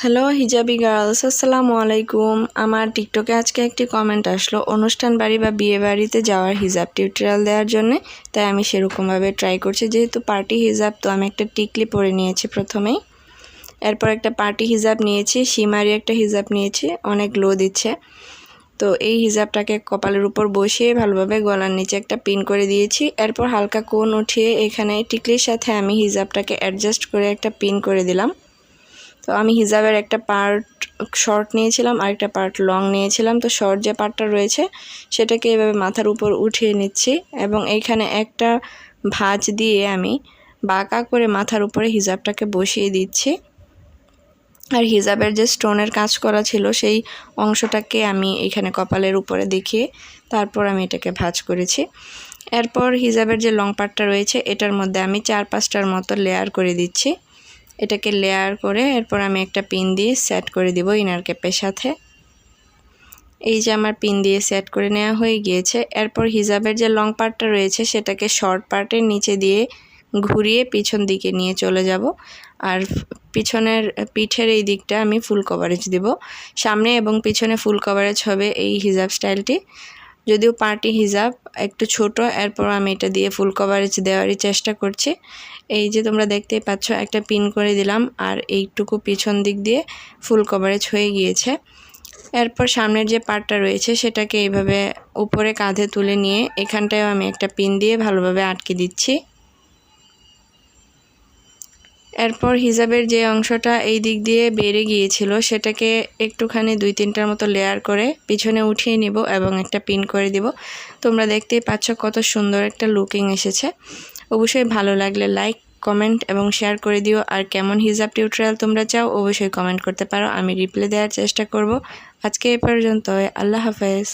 Hello hijabi girls, আসসালামু আলাইকুম। আমার টিকটকে আজকে একটি কমেন্ট আসলো, অনুষ্ঠান বাড়ি বা বিয়ে বাড়িতে যাওয়ার হিজাব টিউটোরিয়াল দেওয়ার জন্য। তাই আমি সেরকমভাবে ট্রাই করছি, যেহেতু পার্টি হিজাব তো আমি একটা টিকলি পরে নিয়েছি প্রথমেই। এরপর একটা পার্টি হিজাব নিয়েছি সীমারি একটা হিজাব নিয়েছি, অনেক লো দিচ্ছে। তো এই হিজাবটাকে কপালের উপর বসিয়ে ভালোভাবে গলার নিচে একটা পিন করে দিয়েছি। এরপর হালকা কোন উঠিয়ে এখানে টিকলির সাথে আমি হিজাবটাকে অ্যাডজাস্ট করে একটা পিন করে দিলাম। তো আমি হিজাবের একটা পার্ট শর্ট নিয়েছিলাম, আর একটা পার্ট লং নিয়েছিলাম। তো শর্ট যে পার্টটা রয়েছে, সেটাকে এভাবে মাথার উপর উঠিয়ে নিচ্ছি এবং এইখানে একটা ভাঁজ দিয়ে আমি বাঁকা করে মাথার উপরে হিজাবটাকে বসিয়ে দিচ্ছি। আর হিজাবের যে স্টোনের কাজ করা ছিল, সেই অংশটাকে আমি এখানে কপালের উপরে দেখিয়ে তারপর আমি এটাকে ভাঁজ করেছি। এরপর হিজাবের যে লং পার্টটা রয়েছে, এটার মধ্যে আমি চার পাঁচটার মতো লেয়ার করে দিচ্ছি। এটাকে লেয়ার করে এরপর আমি একটা পিন দিয়ে সেট করে দিব ইনার ক্যাপের সাথে। এই যে আমার পিন দিয়ে সেট করে নেওয়া হয়ে গিয়েছে, এরপর হিজাবের যে লং পার্টটা রয়েছে সেটাকে শর্ট পার্টের নিচে দিয়ে ঘুরিয়ে পিছন দিকে নিয়ে চলে যাব। আর পিছনের পিঠের এই দিকটা আমি ফুল কভারেজ দিব। সামনে এবং পিছনে ফুল কভারেজ হবে এই হিজাব স্টাইলটি যদিও পার্টি হিজাব, একটু ছোট, এরপর আমি এটা দিয়ে ফুল কভারেজ দেওয়ারই চেষ্টা করছি। এই যে তোমরা দেখতেই পাচ্ছ, একটা পিন করে দিলাম, আর এইটুকু পিছন দিক দিয়ে ফুল কভারেজ হয়ে গিয়েছে। এরপর সামনের যে পার্টটা রয়েছে, সেটাকে এইভাবে উপরে কাঁধে তুলে নিয়ে এখানটায় আমি একটা পিন দিয়ে ভালোভাবে আটকে দিচ্ছি। এরপর হিজাবের যে অংশটা এই দিক দিয়ে বেড়ে গিয়েছিল, সেটাকে একটুখানি দুই তিনটার মতো লেয়ার করে পিছনে উঠিয়ে নিব এবং একটা পিন করে দিব। তোমরা দেখতেই পাচ্ছ কত সুন্দর একটা লুকিং এসেছে। অবশ্যই ভালো লাগলে লাইক কমেন্ট এবং শেয়ার করে দিও। আর কেমন হিজাব টিউটোরিয়াল তোমরা চাও অবশ্যই কমেন্ট করতে পারো। আমি রিপ্লাই দেওয়ার চেষ্টা করব। আজকে এ পর্যন্ত আল্লাহ হাফেজ।